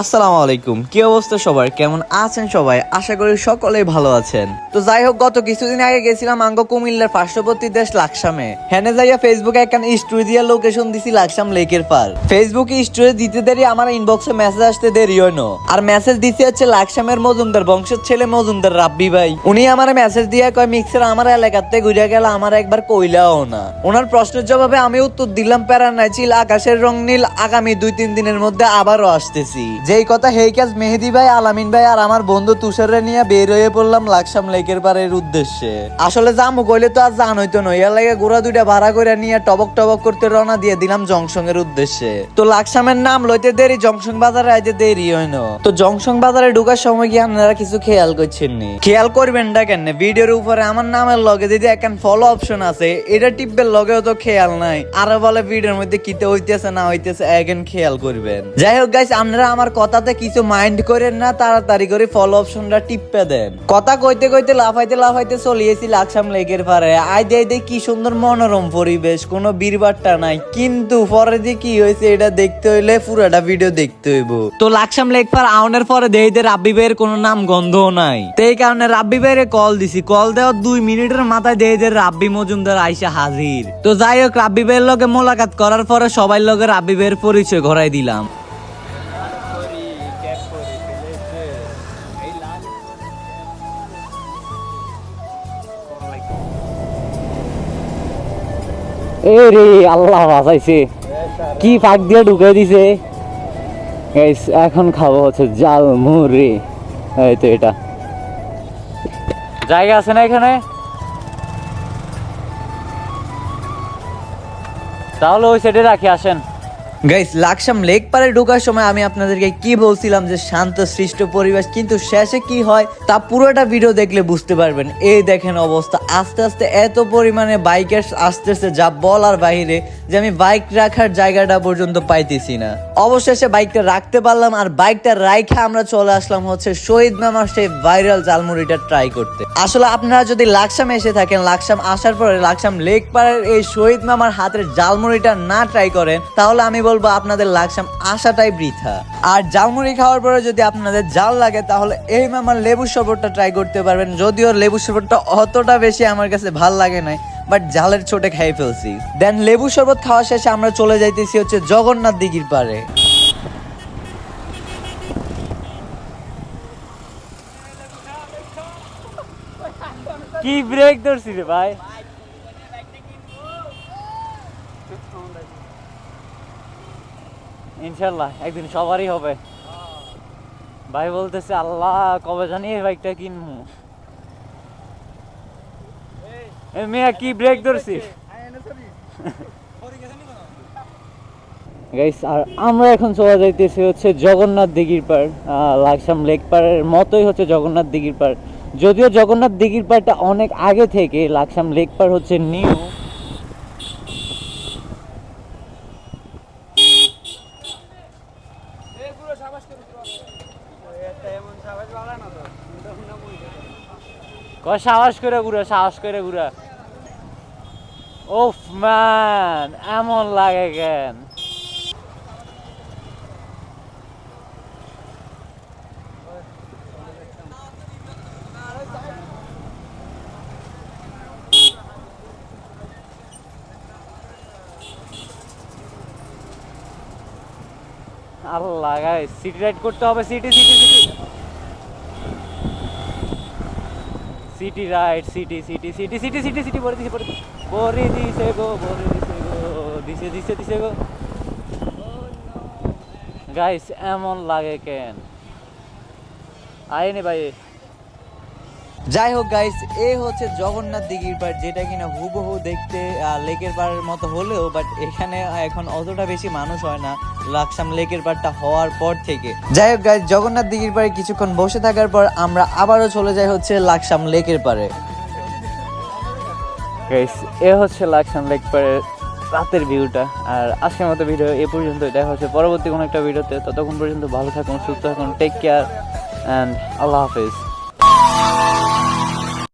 আসসালামু আলাইকুম। কি অবস্থা সবার? কেমন আছেন সবাই? আশা করি সকলেই ভালো আছেন। তো যাই হোক, গত কিছুদিন আগে গেছিলাম আঙ্গ কুমিল্লার পার্শ্ববর্তী দেশ লাকসামে। হেনে যাইয়া ফেসবুকে একখান স্টোরি দিয়া লোকেশন দিছি লাকসাম লেকের পার ফেসবুকে স্টোরি দিতে দেরি আমার ইনবক্সে মেসেজ আসতে দেরি হইনো। আর মেসেজ দিতে হচ্ছে লাকসামের মজুমদার, বংশের ছেলে মজুমদার রাব্বি ভাই। উনি আমার মেসেজ দিয়ে কয়, মিক্সার আমার এলাকাতে ঘুরে গেল, আমার একবার কইলাও না। ওনার প্রশ্নের জবাবে আমি উত্তর দিলাম প্যারা নাই আকাশের রং নীল, আগামী দুই তিন দিনের মধ্যে আবারও আসতেছি। যেই কথা হেই কাজ মেহেদি ভাই, আলামিন ভাই আর আমার বন্ধু তুষারে নিয়ে বের হয়ে পড়লাম লাকসাম লেকের পাড়ের উদ্দেশ্যে। আসলে জামু কইলে তো আর জান হইতো নয় এর লাগে গোড়া দুইটা ভাড়া করে নিয়ে টবক টবক করতে রওনা দিয়ে দিলাম জংশন এর উদ্দেশ্যে। তো লাকসামের নাম লইতে দেরি, জংশন বাজারে আইতে দেরি হয় না তো জংশন বাজারে ঢোকার সময় কি আপনারা কিছু খেয়াল করছেন নি? খেয়াল করবেন না কেন? ভিডিওর উপরে আমার নামের লগে যদি এখন ফলো অপশন আছে, এটা টিপবের লগেও তো খেয়াল নাই। আর বলে ভিডিওর মধ্যে কিতে হইতেছে, না হইতেছে এখন খেয়াল করবেন। যাই হোক গাইস আপনারা আমার কথাতে কিছু মাইন্ড করেন না, তাড়াতাড়ি করে ফলো অপশনটা টিপে দেন। কথা কইতে কইতে লাফাইতে লাফাইতে চলিয়েছি লাকসাম লেকের পারে আই দেই দেই কি সুন্দর মনোরম পরিবেশ, কোনো বীরবারটা নাই। কিন্তু পরে দিয়ে কি হয়েছে, এটা দেখতে হইলে পুরোটা ভিডিও দেখতে হইব। তো লাকসাম লেক পার আউনের পরে দেই দে রাব্বি ভাইয়ের কোনো নাম গন্ধও নাই। তো এই কারণে রাব্বি ভাইয়ের কল দিছি। কল দেওয়ার দুই মিনিটের মাথায় দেই দে রাব্বি মজুমদার আইসা হাজির। তো যাই হোক, রাব্বি ভাইয়ের লগে মোলাকাত করার পরে সবাই লগে রাব্বি ভাইয়ের পরিচয় ঘরাই দিলাম। আল্লাহ বাঁচাইছে। কি পাক দিয়ে ঢুকে দিছে। এখন খাব হচ্ছে জাল মুড়ি। এই তো এটা। জায়গা আছে না এখানে? তাহলে ওই সাইডে রাখি, আসেন। গাইস লাকসাম লেক পারে ঢোকার সময় আমি আপনাদেরকে কি বলছিলাম যে শান্ত, সৃষ্ট পরিবেশ, কিন্তু শেষে কি হয়? তা পুরোটা ভিডিও দেখলে বুঝতে পারবেন। এই দেখেন অবস্থা। আস্তে আস্তে এত পরিমাণে বাইকের আসতেছে যা বলার বাইরে যে আমি বাইক রাখার জায়গাটা পর্যন্ত পাইতেছি না। অবশেষে বাইকটা রাখতে পারলাম আর বাইকটা রাইখে আমরা চলে আসলাম হচ্ছে শহীদ মামার সেই ভাইরাল জালমুড়িটা ট্রাই করতে। আসলে আপনারা যদি লাকসাম এসে থাকেন লাকসাম আসার পরে লাকসাম লেক পাড়ের এই শহীদ মামার হাতের জালমুড়িটা না ট্রাই করেন, তাহলে আমি বলব, আপনাদের লাকসাম আসাটাই বৃথা। আর জালমুড়ি খাওয়ার পরে যদি আপনাদের জাল লাগে, তাহলে এই মামার লেবু শরবতটা ট্রাই করতে পারবেন। যদিও লেবু শরবতটা অতটা বেশি আমার কাছে ভালো লাগে নাই বাট জালের ছোটে খাই ফেলছি। দেন লেবু শরবত খাওয়া শেষে আমরা চলে যাইতেছি হচ্ছে জগন্নাথ দিঘির পারে কি ব্রেক ধরছি রে ভাই? ইনশাল্লাহ, একদিন সবারই হবে। ভাই বলতেছে, আল্লাহ, কবে জানি এই বাইকটা কিনবো মেয়া, কি ব্রেক ধরছি গাইস আর আমরা এখন চলে যাইতেছি হচ্ছে জগন্নাথ দিঘির পার লাকসাম লেক পাড়ের মতোই হচ্ছে জগন্নাথ দিঘির পার যদিও জগন্নাথ দিঘির পাড়টা অনেক আগে থেকে লাকসাম লেক পার হচ্ছে নিউ কয় সাহস করে ঘুরা সাহস করে ঘুরা। ওফ ম্যান এমন লাগে কেন? আল্লাহ গাইস সিটি রাইড করতে হবে city city city city ride city city city city city city পরে দিছে, পরে পরে দিছে গো, পরে দিছে গো, দিছে দিছে দিছে গো। গাইস এমন লাগে কেন? আইনি ভাই। যাই হোক গাইস এ হচ্ছে জগন্নাথ দিঘির পাড় যেটা কিনা হুবহু দেখতে লেকের পাড়ের মতো হলেও বাট এখানে এখন অতটা বেশি মানুষ হয় না, লাকসাম লেকের পাড়টা হওয়ার পর থেকে। যাই হোক গাইস জগন্নাথ দিঘির পাড়ে কিছুক্ষণ বসে থাকার পর আমরা আবারও চলে যাই হচ্ছে লাকসাম লেকের পাড়ে গাইস এ হচ্ছে লাকসাম লেক পাড়ের রাতের ভিউটা আর আজকের মতো ভিডিও এ পর্যন্ত দেখা হচ্ছে পরবর্তী কোনো একটা ভিডিওতে ততক্ষণ পর্যন্ত ভালো থাকুন, সুস্থ থাকুন টেক কেয়ার অ্যান্ড আল্লাহ হাফেজ।